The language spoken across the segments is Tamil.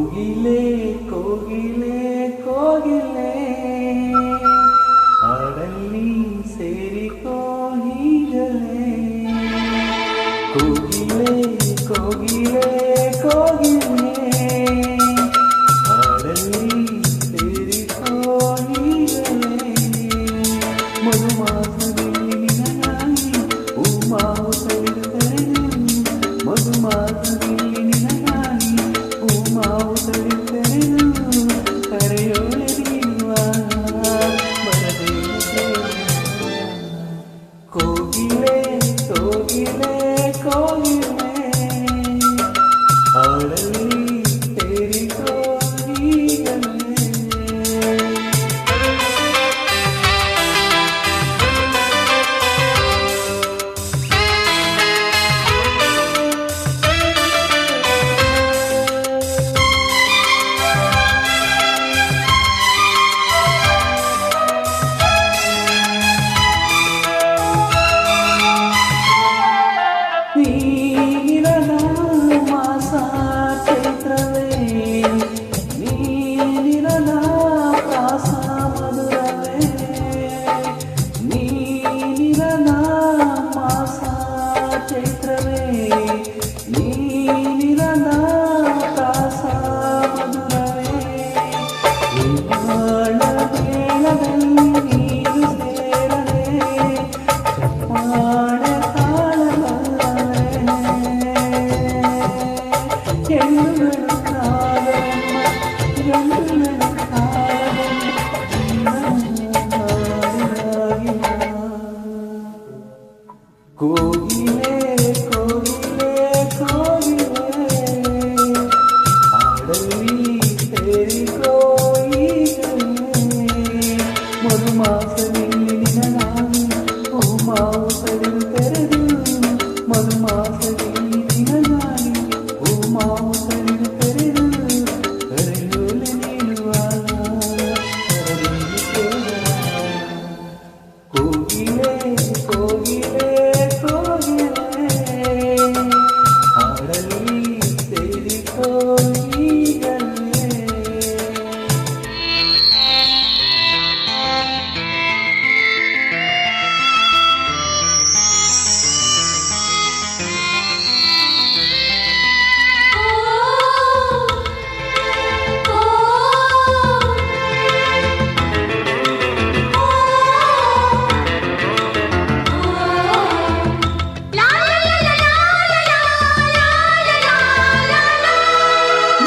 கோகிலே கோகிலே கோகிலே. அடல்லி சேரி கோகிலே. கோகிலே கோகிலே கோகிலே. அடல்லி சேரி கோகிலே. மதுமாசரி உமா மதுமாசரி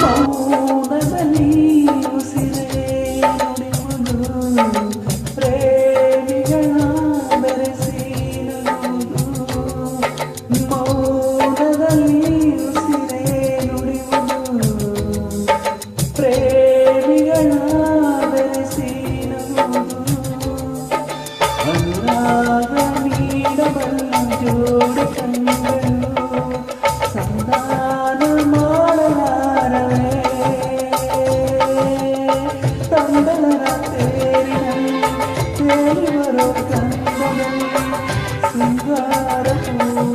మౌనమని ఉసిరి 내리와로 간다는 순간으로